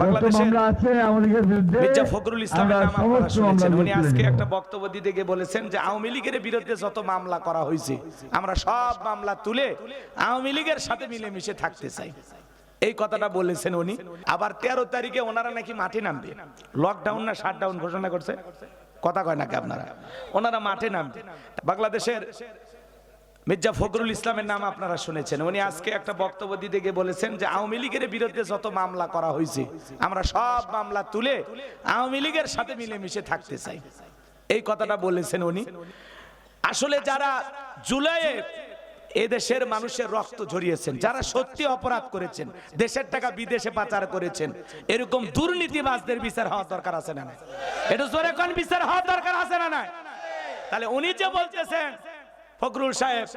বাংলাদেশের আওয়ামী লীগের বিরুদ্ধে মির্জা ফখরুল ইসলামের নাম আপনারা শুনেছেন। উনি আজকে একটা বক্তব্য দিতে গিয়ে বলেছেন যে আওয়ামী লীগের বিরুদ্ধে যত মামলা করা হয়েছে আমরা সব মামলা তুলে আওয়ামী লীগের সাথে মিলেমিশে থাকতে চাই। এই কথাটা বলেছেন উনি। আবার তেরো তারিখে ওনারা নাকি মাঠে নামবে। লকডাউন না শাটডাউন ঘোষণা করছে? কথা কয় নাকি আপনারা? ওনারা মাঠে নামবে। বাংলাদেশের মির্জা ফখরুল ইসলামের নাম আপনারা শুনেছেন। উনি আজকে একটা বক্তব্য দিতে গিয়ে বলেছেন যে, আওয়ামী লীগের বিরুদ্ধে যত মামলা করা হয়েছে, আমরা সব মামলা তুলে আওয়ামী লীগের সাথে মিলেমিশে থাকতে চাই। এই কথাটা বলেছেন উনি। আসলে যারা জুলাইয়ে এদেশের মানুষের রক্ত ঝরিয়েছেন, যারা সত্যি অপরাধ করেছেন, দেশের টাকা বিদেশে পাচার করেছেন, এরকম দুর্নীতিবাজদের বিচার হওয়া দরকার আছে না? এটা জোরে কোন, বিচার হওয়া দরকার আছে না তাহলে উনি যে বলতেছেন ফখরুল সাহেব,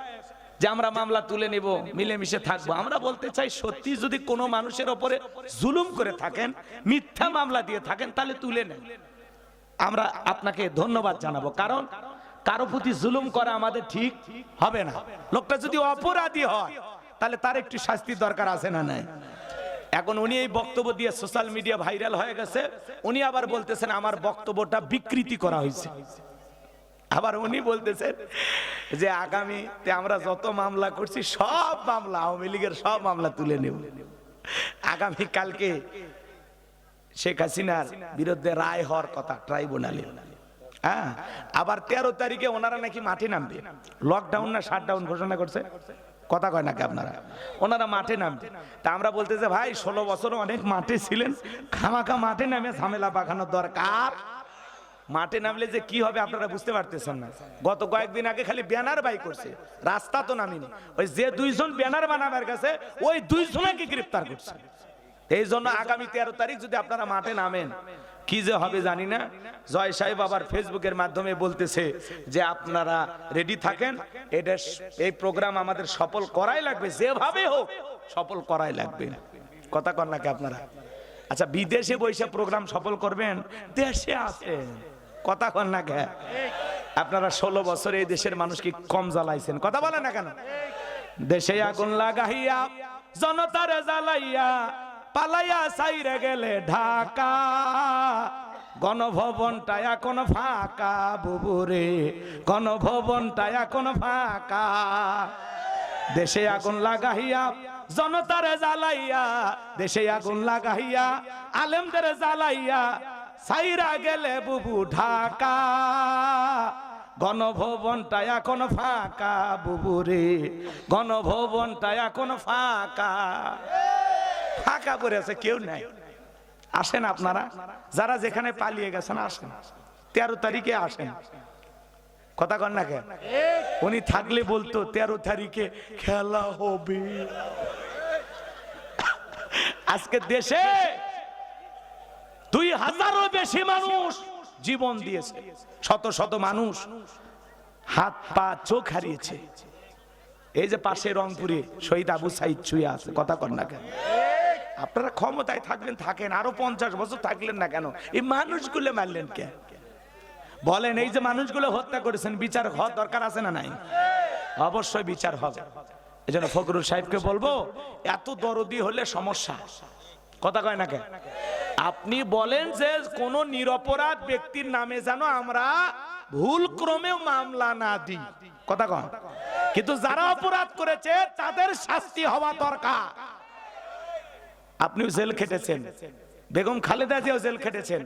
যে আমরা মামলা তুলে নিব, মিলেমিশে থাকব। আমরা বলতে চাই, সত্যি যদি কোনো মানুষের ওপরে জুলুম করে থাকেন, মিথ্যা মামলা দিয়ে থাকেন, তাহলে তুলে নেন। আমরা আপনাকে ধন্যবাদ জানাব, কারণ কারও প্রতি জুলুম করা আমাদের ঠিক হবে না। লোকটা যদি অপরাধী হয়, তাহলে তার একটু শাস্তির দরকার আছে না নাই? এখন উনি এই বক্তব্য দিয়ে সোশ্যাল মিডিয়া ভাইরাল হয়ে গেছে, উনি আবার বলতেছেন, আমার বক্তব্যটা বিকৃতি করা হয়েছে। আবার উনি বলতেছেন যে আগামীতে আমরা যত মামলা করছি, সব মামলা, আওয়ামী লীগের সব মামলা তুলে নেব। আগামী কালকে শেখ হাসিনার বিরুদ্ধে রায় হওয়ার কথা ট্রাইব্যুনালে। হ্যাঁ আবার তেরো তারিখে ওনারা নাকি মাঠে নামবে। লকডাউন না শাটডাউন ঘোষণা করছে? কথা কয় নাকি আপনারা? ওনারা মাঠে নামবে। তা আমরা বলতে যে ভাই, ষোলো বছর অনেক মাঠে ছিলেন। খামাখা মাঠে নামে ঝামেলা পাখানোর দরকার। মাঠে নামলে যে কি হবে আপনারা বুঝতে পারতেছেন না। গত কয়েকদিন আগে খালি ব্যানার বাই করছে, রাস্তা তো নামিনি। ওই যে দুইজন ব্যানার বানাবার কাছে, ওই দুইজনকে গ্রেফতার করছে। এই জন্য আগামী তেরো তারিখ যদি আপনারা মাঠে নামেন, কি যে হবে জানি না। জয় সাহেব আবার ফেসবুকের মাধ্যমে বলতেছে যে আপনারা রেডি থাকেন, এটা এই প্রোগ্রাম আমাদের সফল করাই লাগবে, যেভাবে হোক সফল করাই লাগবে। কথা কর নাকি আপনারা? আচ্ছা বিদেশে বসে প্রোগ্রাম সফল করবেন, দেশে আছেন কথা কন না কে? আপনারা ষোলো বছর এই দেশের মানুষকে কম জ্বালাইছেন। কথা বলে না কেন? দেশে আগুন লাগাইয়া, জনতারে জ্বালাইয়া, পালাইয়া সাইরে গেলে ঢাকা। গণভবনটা এখন ফাঁকা, বুবুরে। গণভবনটা এখন ফাঁকা। দেশে আগুন লাগাইয়া, জনতারে জ্বালাইয়া, দেশে আগুন লাগাইয়া, আলেমদের জ্বালাইয়া সাইরা গেলে বুবু ঢাকা। গণভবনটা এখন ফাঁকা বুবুরে গণভবনটা এখন ফাঁকা। ফাঁকা পড়ে আছে, কেউ নাই। আসেন আপনারা, যারা যেখানে পালিয়ে গেছেন, আসেন। তেরো তারিখে আসেন। কথা কন না কেন? উনি থাকলে বলতো, তেরো তারিখে খেলা হবে। আজকে দেশে দুই হাজারও বেশি মানুষ জীবন দিয়েছে। শত শত মানুষ হাত পা, চোখ হারিয়েছে। এই যে পাশে রংপুরে শহীদ আবু সাইদ ছুঁয়ে আছে, কথা কন না কেন? আপনারা ক্ষমতায় থাকবেন, থাকেন, আরও পঞ্চাশ বছর থাকলেন না কেন? এই মানুষগুলো মারলেন কে? বলেন, এই যে মানুষগুলো হত্যা করেছেন, বিচার হওয়ার দরকার আছে না নাই? অবশ্যই বিচার হবে। এই জন্য ফখরুল সাহেবকে বলব, এত দরদি হলে সমস্যা। কথা কয় না কে? আপনি বলেন যে কোন নিরপরাধ ব্যক্তির নামে যেন আমরা ভুল ক্রমেও মামলা না দিই। কথা কয় কিন্তু যারা অপরাধ করেছে, তাদের শাস্তি হওয়া দরকার। আপনিও জেল খেটেছেন। বেগম খালেদা জিয়াও জেল খেটেছেন।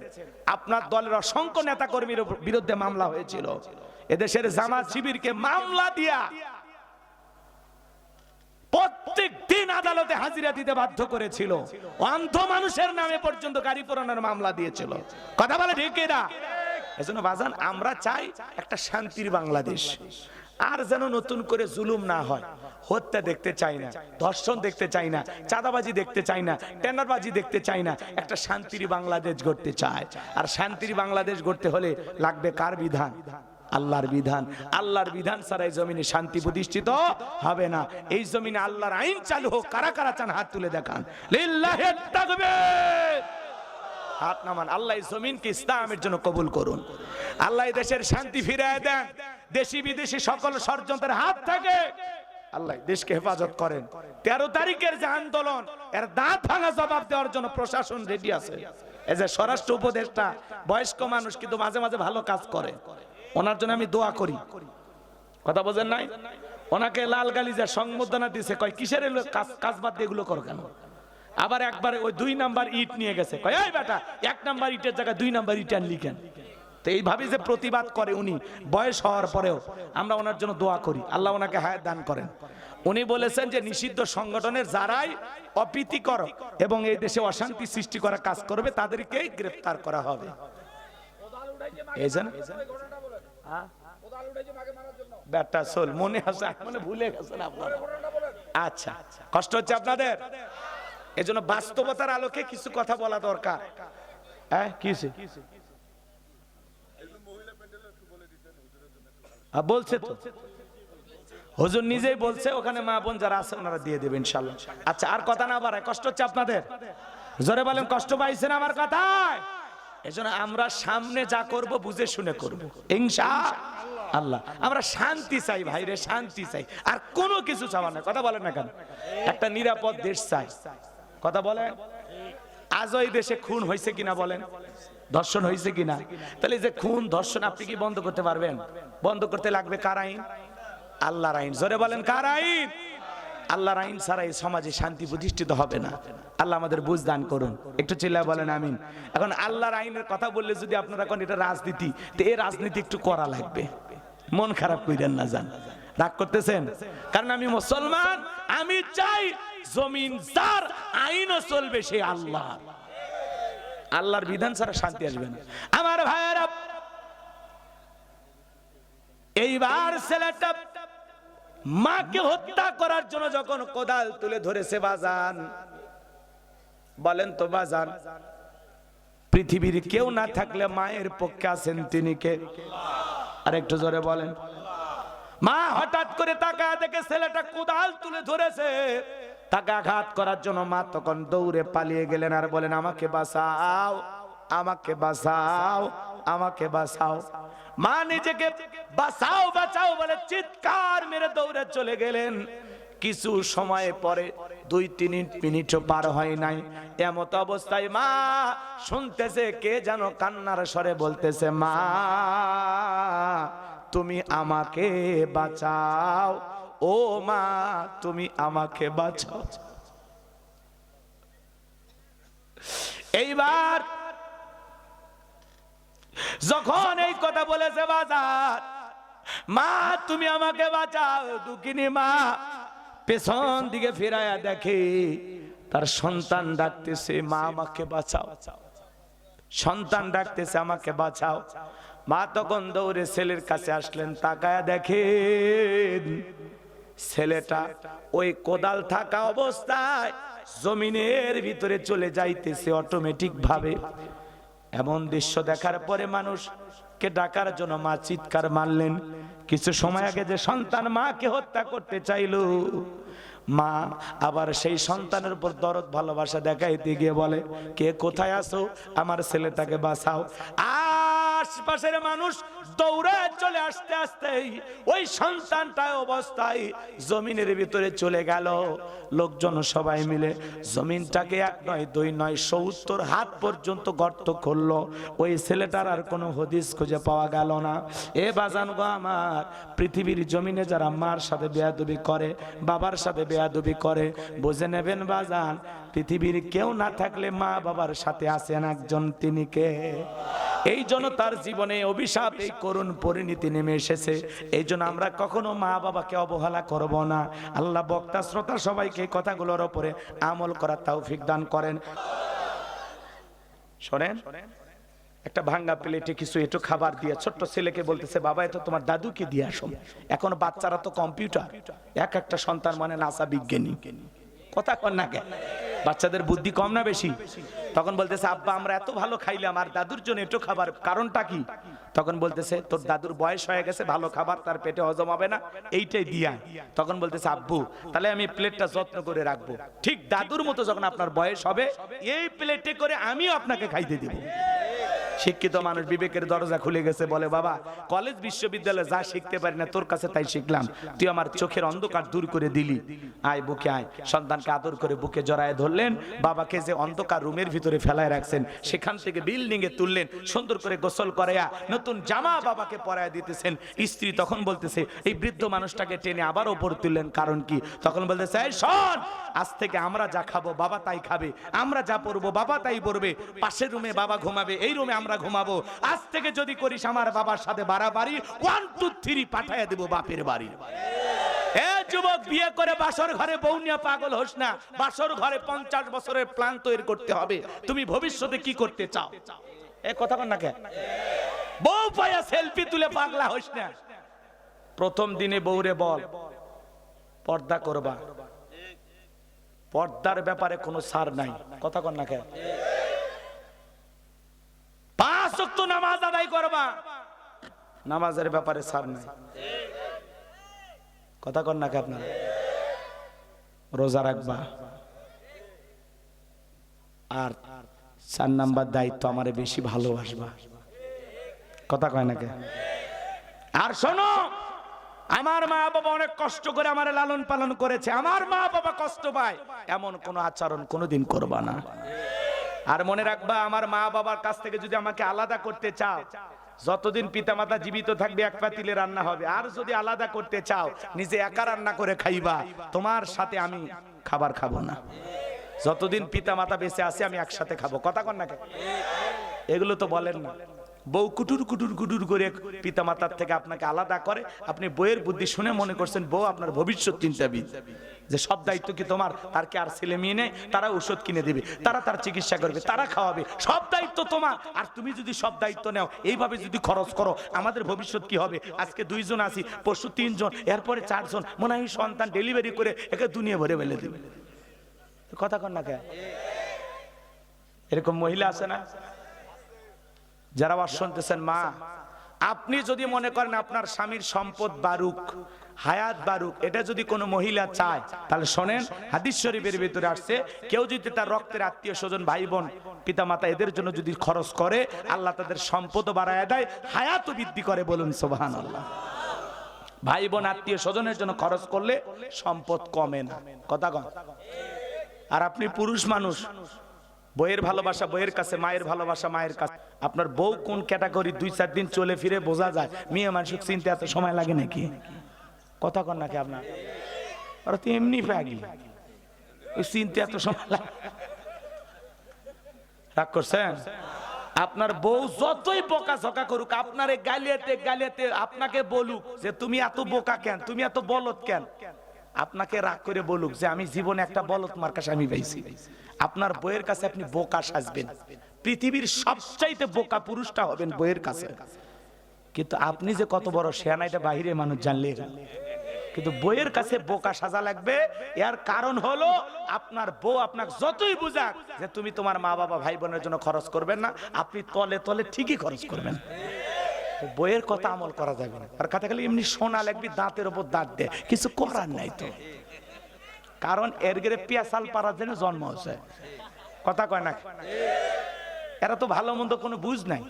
আপনার দলের অসংখ্য নেতা কর্মীর বিরুদ্ধে মামলা হয়েছিল। এদেশের জামাত শিবিরকে মামলা দিয়া প্রত্যেক দিন আদালতে হাজিরা দিতে বাধ্য করেছিল। অন্ধ মানুষের নামে পর্যন্ত গাড়ি পোড়ানোর মামলা দিয়েছিল। কথা বলে না এজন্য বাজান, আমরা চাই একটা শান্তির বাংলাদেশ। আর যেন নতুন করে জুলুম না হয়। হত্যা দেখতে চাই না, ধর্ষণ দেখতে চাই না, চাঁদাবাজি দেখতে চাই না, টেন্ডারবাজি দেখতে চাই না, একটা শান্তির বাংলাদেশ গড়তে চায় আর শান্তির বাংলাদেশ গড়তে হলে লাগবে কার বিধান? আল্লাহর বিধান। আল্লাহর বিধান ছাড়া এই জমিনে শান্তি প্রতিষ্ঠিত হবে না। এই জমিনে আল্লাহর আইন চালু হোক, কারা কারা চান হাত তুলে দেখান। হাত নামান, আল্লাহ জমিনকে ইসলামের জন্য কবুল করুন। আল্লাহ দেশের শান্তি ফিরিয়ে দেন। দেশি বিদেশি সকল ষড়যন্ত্রের হাত থেকে। আল্লাহ দেশকে হেফাজত করেন। তেরো তারিখের যে আন্দোলন, এর দাঁত ভাঙা জবাব দেওয়ার জন্য প্রশাসন রেডি আছে। এই যে স্বরাষ্ট্র উপদেষ্টা, বয়স্ক মানুষ কিন্তু মাঝে মাঝে ভালো কাজ করে। ওনার জন্য আমি দোয়া করি। কথা বোঝেন নাই? ওনাকে লাল গালিজা সংবর্ধনা দিছে, কয়, কিসের কাজ বাদ দিয়ে এগুলো করো কেন? আবার একবারে ওই দুই নাম্বার ইট নিয়ে গেছে, কয়, এই বেটা, এক নাম্বার ইটের জায়গায় দুই নাম্বার ইট আনলি কেন? তো এইভাবে যে প্রতিবাদ করে উনি, বয়স হওয়ার পরেও আমরা ওনার জন্য দোয়া করি। আল্লাহ ওনাকে হায়াত দান করেন। উনি বলেছেন যে নিষিদ্ধ সংগঠনের যারাই অপ্রীতিকর এবং এই দেশে অশান্তি সৃষ্টি করা কাজ করবে, তাদেরকেই গ্রেফতার করা হবে। এই যে? ব্যাটা সোল মনে আছে মানে ভুলে গেছেন আপনারা। আচ্ছা কষ্ট হচ্ছে আপনাদের? এজন্য বাস্তবতার আলোকে কিছু কথা বলা দরকার। হ্যাঁ কি হ্যাঁ, বলছে তো। হুজুর নিজেই বলছে ওখানে মা বোন যারা আছে ওনারা দিয়ে দেবেন ইনশাল্লাহ। আচ্ছা আর কথা না বাড়ায় কষ্ট হচ্ছে আপনাদের? জোরে বলেন কষ্ট পাইছেন আমার কথায়? এজন্য আমরা সামনে যা করব বুঝে শুনে করব। ইনশা আল্লাহ। আমরা শান্তি চাই ভাই রে, শান্তি চাই। আর কোনো কিছু চাওয়া না কথা বলেন না কেন? একটা নিরাপদ দেশ চাই। কথা বলেন? আজ ওই দেশে খুন হয়েছে কিনা বলেন? ধর্ষণ হয়েছে কিনা? তাহলে যে খুন, ধর্ষণ আপনি কি বন্ধ করতে পারবেন? বন্ধ করতে লাগবে কার আইন? আল্লাহর আইন। জোরে বলেন, কার আইন? আল্লাহর আইন ছাড়া এই সমাজে শান্তি প্রতিষ্ঠিত হবে না। আল্লাহ আমাদের বুঝ দান করুন। একটু চিল্লায় বলেন আমিন। এখন আল্লাহর আইনের কথা বললে যদি আপনারা কোন এটা রাজনীতি, তো এই রাজনীতি একটু করা লাগবে। মন খারাপ কইরেন না যান। রাগ করতেছেন? কারণ আমি মুসলমান, আমি চাই জমিন যার আইনও চলবে সে আল্লাহ। আল্লাহর বিধান ছাড়া শান্তি আসবে না। আমার ভাইয়েরা, এইবার ছেলেটা মাকে হত্যা করার জন্য যখন কোদাল তুলে ধরেছে বাজান, বলেন তো বাজান, পৃথিবীর কেউ না থাকলে মায়ের পক্ষে আছেন তিনি কে? আর একটু জোরে বলেন। মা হঠাৎ করে তাকায় দেখে ছেলেটা কোদাল তুলে ধরেছে। তাকে আঘাত করার জন্য মা তখন দৌড়ে পালিয়ে গেলেন আর বলেন, আমাকে বাঁচাও আমাকে বাঁচাও আমাকে বাঁচাও। মা নিজেকে বাঁচাও বাঁচাও বলে চিৎকার মেরে দৌড়ে চলে গেলেন। কিছু সময় পরে দুই, তিন মিনিটও পার হয় নাই। এমত অবস্থায় মা শুনতেছে, কে যেন কান্নার স্বরে বলতেছে, মা, তুমি আমাকে বাঁচাও। ও মা, তুমি আমাকে বাঁচাও। এইবার যখন এই কথা বলেছে বাজার, মা, তুমি আমাকে বাঁচাও, দুঃখিনী মা। পেছন দিকে ফিরায়া দেখে তার সন্তান ডাকতেছে, মা, আমাকে বাঁচাও। সন্তান ডাকতেছে, আমাকে বাঁচাও। মা তখন দৌড়ে ছেলের কাছে আসলেন, তাকায়া দেখে ছেলেটা ওই কোদাল থাকা অবস্থায় জমিনের ভিতরে চলে যাইতেছে অটোমেটিক ভাবে। এমন দৃশ্য দেখার পরে মানুষকে ডাকার জন্য মা চিৎকার মারলেন। কিছু সময় আগে যে সন্তান মাকে হত্যা করতে চাইল, মা আবার সেই সন্তানের উপর দরদ ভালোবাসা দেখাইতে গিয়ে বলে, কে কোথায় আসো আমার ছেলেটাকে বাঁচাও। আশপাশের মানুষ দৌড়ায় চলে আসতে আসতেই ওই সন্তানটা অবস্থায় জমিনের ভিতরে চলে গেল। লোকজন সবাই মিলে জমিনটাকে এক নয়, দুই নয়, সত্তর হাত পর্যন্ত গর্ত করল। ওই ছেলেটার আর কোনো হদিস খুঁজে পাওয়া গেল না। এ বাজান গো আমার, পৃথিবীর জমিনে যারা মার সাথে বেয়াদুবি করে, বাবার সাথে বেয়াদুবি করে, বুঝে নেবেন বাজান, পৃথিবীর কেউ না থাকলে মা বাবার সাথে আসেন একজন, তিনি কে? এই জন্য তার জীবনে অভিশাপ, এই করুণ পরিণতি নেমে এসেছে। এই জন্য আমরা কখনো মা বাবাকে অবহেলা করব না। আল্লাহ বক্তা, শ্রোতা সবাইকে এই কথাগুলোর ওপরে আমল করার তৌফিক দান করেন। শোনেন, একটা ভাঙ্গা প্লেটে কিছু একটু খাবার দিয়ে ছোট্ট ছেলেকে বলতেছে, বাবা এটা তোমার দাদুকে দিয়ে আসো। এখন বাচ্চারা তো কম্পিউটার। এক একটা সন্তান মানে নাসা বিজ্ঞানী। কথা কর না কেন? বাচ্চাদের বুদ্ধি কম না বেশি? তখন বলতেছে, আব্বা, আমরা এত ভালো খাইলাম, আর দাদুর জন্য এটু খাবার, কারণটা কি? তখন বলতেছে, তোর দাদুর বয়স হয়ে গেছে, ভালো খাবার, তার পেটে হজম হবে না, এইটাই দিয়া। তখন বলতেছে, আব্বু, তাহলে আমি প্লেটটা যত্ন করে রাখব। ঠিক দাদুর মতো যখন আপনার বয়স হবে, এই প্লেটে করে আমি আপনাকে খাইতে দিব। শিক্ষিত মানুষ বিবেকের দরজা খুলে গেছে, বলে, বাবা, কলেজ বিশ্ববিদ্যালয়ে যা শিখতে পারি না, তোর কাছে তাই শিখলাম। তুই আমার চোখের অন্ধকার দূর করে দিলি। আয়, বুকে আয়। সন্তানকে আদর করে বুকে জড়ায় ধরলেন। বাবাকে যে অন্ধকার রুমের ভিতরে ফেলায় রাখছেন, সেখান থেকে বিল্ডিং এ তুললেন, সুন্দর করে গোসল করাইয়া নতুন জামা বাবাকে পরায় দিতেছেন। স্ত্রী তখন বলতেছে, এই বৃদ্ধ মানুষটাকে টেনে আবার ওপর তুললেন, কারণ কি? তখন বলতেছে, এই শোন, আজ থেকে আমরা যা খাব, বাবা তাই খাবে। আমরা যা পরবো, বাবা তাই পরবে। পাশের রুমে বাবা ঘুমাবে, এই রুমে আমরা ঘুমাবো। আজ থেকে যদি করিস আমার বাবার সাথে বাড়াবাড়ি ওয়ান টু থ্রি পাঠাইয়া দেবো বাপের বাড়ি। এ যুবক, বিয়ে করে বাসর ঘরে বউ নিয়ে পাগল হোস না। বাসর ঘরে পঞ্চাশ বছরের প্ল্যান তৈরি করতে হবে। তুমি ভবিষ্যতে কি করতে চাও? এ কথা না কে? বউ পায়া সেলফি তুলে পাগলা হোস না। প্রথম দিনে বউরে বল, পর্দা করবা। পর্দার ব্যাপারে কোনো সার নাই। কথা না কে? নামাজের ব্যাপারে সার নাই। কথা কন না কে আপনারা? রোজা রাখবা। আর চার নাম্বার দায়িত্ব আমারে বেশি ভালোবাসবা। কথা কয় না কে আর শোনো, আমার মা বাবা অনেক কষ্ট করে আমার লালন পালন করেছে। আমার মা বাবা কষ্ট পায়। এমন কোন আচরণ কোনোদিন করবা না। আর মনে রাখবা, আমার মা বাবার কাছ থেকে যদি আমাকে আলাদা করতে চাও যতদিন পিতা মাতা জীবিত থাকবে, এক পাতিলে রান্না হবে। আর যদি আলাদা করতে চাও, নিজে একা রান্না করে খাইবা, তোমার সাথে আমি খাবার খাব না। যতদিন পিতা মাতা বেঁচে আছে, আমি একসাথে খাব। কথা কন না? এগুলো তো বলেন না। বউ কুটুর কুটুর কুটুর করে পিতামাতার থেকে আপনাকে আলাদা করে। আপনি বইয়ের বুদ্ধি শুনে মনে করছেন, বউ, আপনার ভবিষ্যৎ চিন্তাবিদ। যে সব দায়িত্ব কি তোমার? তার কি আর ছেলে মেয়ে নেই? তারা ওষুধ কিনে দিবে, তারা তার চিকিৎসা করবে, তারা খাওয়াবে। সব দায়িত্ব তোমার। আর তুমি যদি সব দায়িত্ব নাও, এইভাবে যদি খরচ করো, আমাদের ভবিষ্যৎ কি হবে? আজকে দুইজন আছি, পরশু তিনজন, এরপরে চারজন। মনে হয় সন্তান ডেলিভারি করে একে দুনিয়া ভরে ফেলে দেবে। কথা কন না কে? এরকম মহিলা আছে না? যারা আবার শুনতেছেন, মা, আপনি যদি মনে করেন আপনার স্বামীর সম্পদ বারুক, হায়াত বারুক, এটা যদি কোনো মহিলা চায়, তাহলে শোনেন, হাদিস শরীফের ভিতরে আসছে, কেউ যদি তার রক্তের আত্মীয় স্বজন ভাই বোন পিতা মাতা এদের জন্য যদি খরচ করে, আল্লাহ তাদের সম্পদ বাড়ায় দেয়, হায়াতও বৃদ্ধি করে বলুন সোবাহান আল্লাহ ভাই বোন আত্মীয় স্বজনের জন্য খরচ করলে সম্পদ কমে না। কথা কন। আর আপনি পুরুষ মানুষ, বইয়ের ভালোবাসা বইয়ের কাছে, মায়ের ভালোবাসা মায়ের কাছে। আপনার বউ কোন ক্যাটাগরি দুই, চার দিন চলে ফিরে বোঝা যায়। মেয়ে মানসিক চিনতে এত সময় লাগে নাকি? কথা কন নাকি আপনার? ওরা তো এমনি পাগি ওই চিনতে এত সময় লাগে। রাগ করছেন? আপনার বউ যতই বোকা ঝকা করুক, আপনার গালিয়াতে গালিয়াতে আপনাকে বলুক যে তুমি এত বোকা কেন? তুমি এত বলদ কেন? আপনাকে রাগ করে বলুক যে আমি জীবনে একটা বলদ মার্কা স্বামী পাইছি। আপনার বইয়ের কাছে আপনি বোকা সাজবেন। পৃথিবীর সবচাইতে বোকা পুরুষটা হবেন বইয়ের কাছে। কিন্তু আপনি যে কত বড় শেয়ানা এটা বাহিরে মানুষ জানলে। কিন্তু বইয়ের কাছে বোকা সাজা লাগবে, এর কারণ হলো আপনার বউ আপনাকে যতই বুঝাক যে তুমি তোমার মা বাবা ভাই বোনের জন্য খরচ করবেন না, আপনি তলে তলে ঠিকই খরচ করবেন। বইয়ের কথা আমল করা যাবে না। আর কথা খালি এমনি সোনা লাগবে, দাঁতের ওপর দাঁত দেয় কিছু করার নাই তো। কারণ এর গেলে পেঁচাল পাড়ার জন্য জন্ম হয়েছে। কথা কয় না? এরা তো ভালো মন্দ কোনো বুঝ নাই।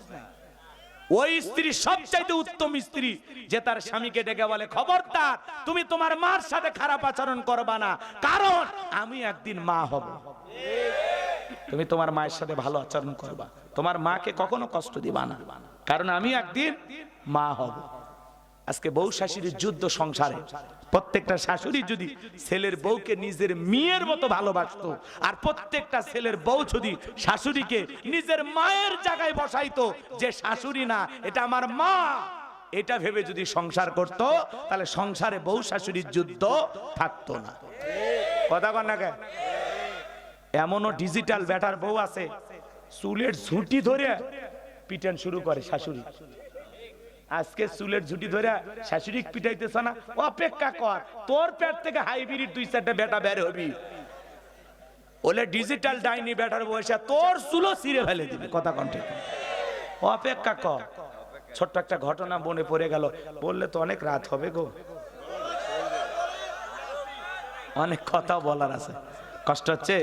ওই স্ত্রী সবচাইতে উত্তম স্ত্রী, যে তার স্বামীকে ডেকে বলে, খবরদার, তুমি তোমার মার সাথে খারাপ আচরণ করবা না। কারণ, আমি একদিন মা হব। তুমি তোমার মায়ের সাথে ভালো আচরণ করবা। তোমার মাকে কখনো কষ্ট দিবা না। কারণ আমি একদিন মা হব। আজকে বউ শাশুড়ির যুদ্ধ সংসারে। প্রত্যেকটা শাশুড়ি যদি ছেলের বউকে নিজের মেয়ের মতো ভালোবাসতো, আর প্রত্যেকটা ছেলের বউ যদি শাশুড়িকে নিজের মায়ের জায়গায় বসাইতো, যে শাশুড়ি না, এটা আমার মা। এটা ভেবে যদি সংসার করত, তাহলে সংসারে বউ শাশুড়ির যুদ্ধ থাকতো না। কথা কন না? এমনও ডিজিটাল ব্যাটার বউ আছে, চুলের ঝুঁটি ধরে পিটান শুরু করে শাশুড়ি। আজকে চুলের ঝুটি ধরে শাশুড়ি পিটাইতেছ না? অপেক্ষা কর, তোর পেট থেকে হাইব্রিড দুই চারটা বেটা বের হবি। ওলে ডিজিটাল ডাইনি বেটার বয়সে তোর চুলো ছিঁড়ে ফেলে দিবি, কথা কণ্ঠে অপেক্ষা কর। ছোট্ট একটা ঘটনা মনে পড়ে গেল। বললে তো অনেক রাত হবে গো। অনেক কথা বলার আছে। কষ্ট হচ্ছে?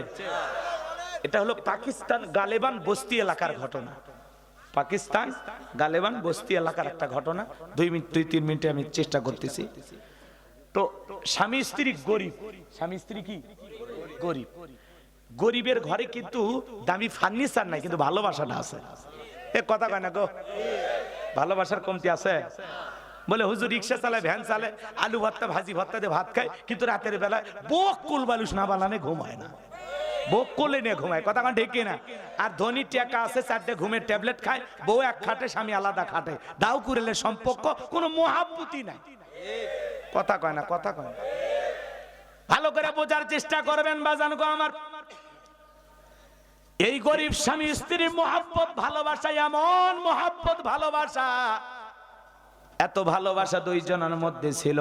এটা হলো পাকিস্তান গালেবান বস্তি এলাকার ঘটনা। পাকিস্তান, গালেবান, বস্তি এলাকার একটা ঘটনা। দুই মিনিট, দুই, তিন মিনিটে আমি চেষ্টা করতেছি। তো স্বামী, স্ত্রী গরিব। স্বামী, স্ত্রী কি? গরিব। গরিবের ঘরে কিন্তু দামি ফার্নিচার নাই, কিন্তু ভালোবাসাটা আছে। এ কথা কয় না গো? ভালোবাসার কমতি আছে? বলে, হুজুর রিক্সা চালায়, ভ্যান চালায়, আলু ভর্তা, ভাজি ভর্তা দিয়ে ভাত খায়, কিন্তু রাতের বেলায় বোক কুল বালুস না বানানে ঘুমায় না। বউ কোলে নিয়ে ঘুমায়। কথা কান ঢেকে না? আর ধনী টাকা আছে, চারটে ঘুমের ট্যাবলেট খায়, বউ এক খাটে, স্বামী আলাদা খাটে। দাও কুরেলে সম্পর্ক, কোনো মহাব্বতি নাই। কথা কয় না, কথা কয় না। ভালো করে বোঝার চেষ্টা করবেন, বাজান গো আমার। এই গরিব স্বামী স্ত্রীর মহাব্বত, ভালোবাসা, এমন মহাব্বত, ভালোবাসা। এত ভালোবাসা দুইজনের মধ্যে ছিল।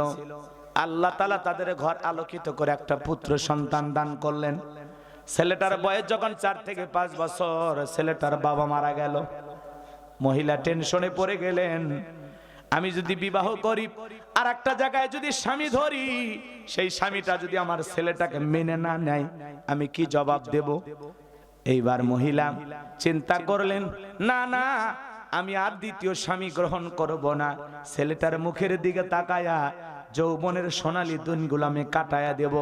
আল্লাহ তালা তাদের ঘর আলোকিত করে একটা পুত্র সন্তান দান করলেন। ছেলেটার বয়স যখন চার থেকে পাঁচ বছর, ছেলেটার বাবা মারা গেল। মহিলা টেনশনে পড়ে গেলেন। আমি যদি বিবাহ করি আর একটা জায়গায় যদি স্বামী ধরি, সেই স্বামীটা যদি আমার ছেলেটাকে মেনে না নেয়, আমি কি জবাব দেব? এইবার মহিলা চিন্তা করলেন, না না, আমি আর দ্বিতীয় স্বামী গ্রহণ করব না। ছেলেটার মুখের দিকে তাকায়া যৌবনের সোনালী দিনগুলো আমি কাটায়া দেব,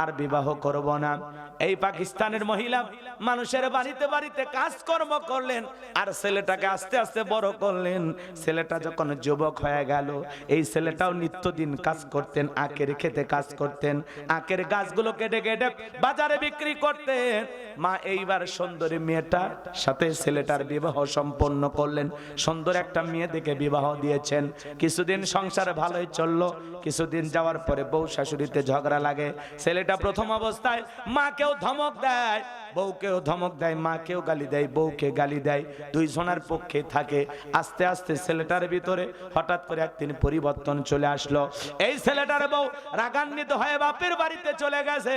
আর বিবাহ করব না। এই পাকিস্তানের মহিলা মানুষের বাড়িতে বাড়িতে কাজকর্ম করলেন, আর ছেলেটাকে আস্তে আস্তে বড় করলেন। ছেলেটা যখন যুবক হয়ে গেল, এই ছেলেটাও নিত্যদিন কাজ করতেন, আখের খেতে কাজ করতেন। আখের গাছগুলো কেটে কেটে বাজারে বিক্রি করতেন। মা, এইবার সুন্দরী মেয়েটার সাথে ছেলেটার বিবাহ সম্পন্ন করলেন। সুন্দর একটা মেয়ে দেখে বিবাহ দিয়েছেন। কিছুদিন সংসারে ভালোই চলল। কিছুদিন যাওয়ার পরে বউ শাশুড়িতে ঝগড়া লাগে। ছেলেটা প্রথম অবস্থায় মাকেও ধমক দেয়। বউকেও ধমক দেয়, মাকেও গালি দেয়, বউকে গালি দেয় দুই দুইজনের পক্ষে থাকে। আস্তে আস্তে ছেলেটার ভিতরে হঠাৎ করে একদিন পরিবর্তন চলে আসলো। এই ছেলেটার বউ রাগান্বিত হয়ে বাপের বাড়িতে চলে গেছে।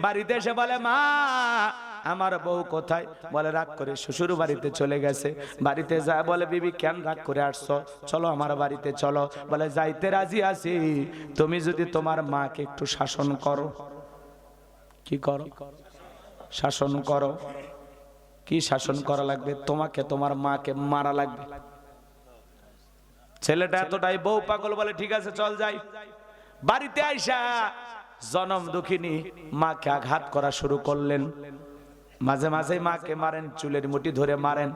বাড়িতে এসে বলে, মা, আমার বউ কোথায়? বলে, রাগ করে শ্বশুর বাড়িতে চলে গেছে। বাড়িতে যায় বলে, বিবি, কেন রাগ করে আসছো? চলো আমার বাড়িতে চলো। বলে, যাইতে রাজি আছি। তুমি যদি তোমার মাকে একটু শাসন করো। কি করো? শাসন করো। কি শাসন করা লাগবে? তোমাকে তোমার মাকে মারা লাগবে। ছেলেটা এতটাই বউ পাগল বলে, ঠিক আছে, চল যাই। বাড়িতে আইসা জনম দুঃখিনী মাকে আঘাত করা শুরু করলেন। মাঝে মাঝে মাকে মারেন, চুলের মুঠি ধরে মারেন।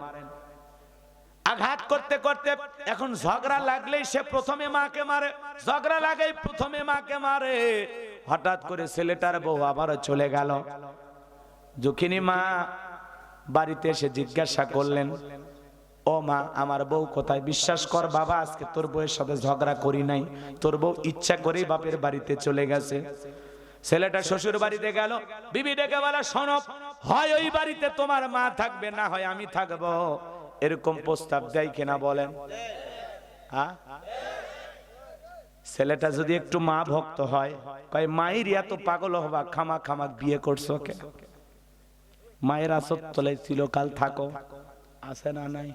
আঘাত করতে করতে এখন ঝগড়া লাগলেই সে প্রথমে মাকে মারে। ঝগড়া লাগেই প্রথমে মাকে মারে। হঠাৎ করে ছেলেটার বউ আবারও চলে গেল। দুঃখিনী মা বাড়িতে এসে জিজ্ঞাসা করলেন, ও মা, আমার বউ কোথায়? বিশ্বাস কর বাবা, আজকে তোর বউয়ের সাথে ঝগড়া করি নাই। তোর বউ ইচ্ছা করেই বাপের বাড়িতে চলে গেছে। ছেলেটা শ্বশুর বাড়িতে গেল। বিবি ডেকে বলে, শোনো, হয় ওই বাড়িতে তোমার মা থাকবে, না হয় আমি থাকব। এরকম প্রস্তাব দেয় কিনা বলেন। ছেলেটা যদি একটু মা ভক্ত হয়, কয় মায়ের এত পাগল হবা খামা খামাক বিয়ে করছ কে মায়ের আসত তলায় ছিল কাল থাকো। আছে না নাই?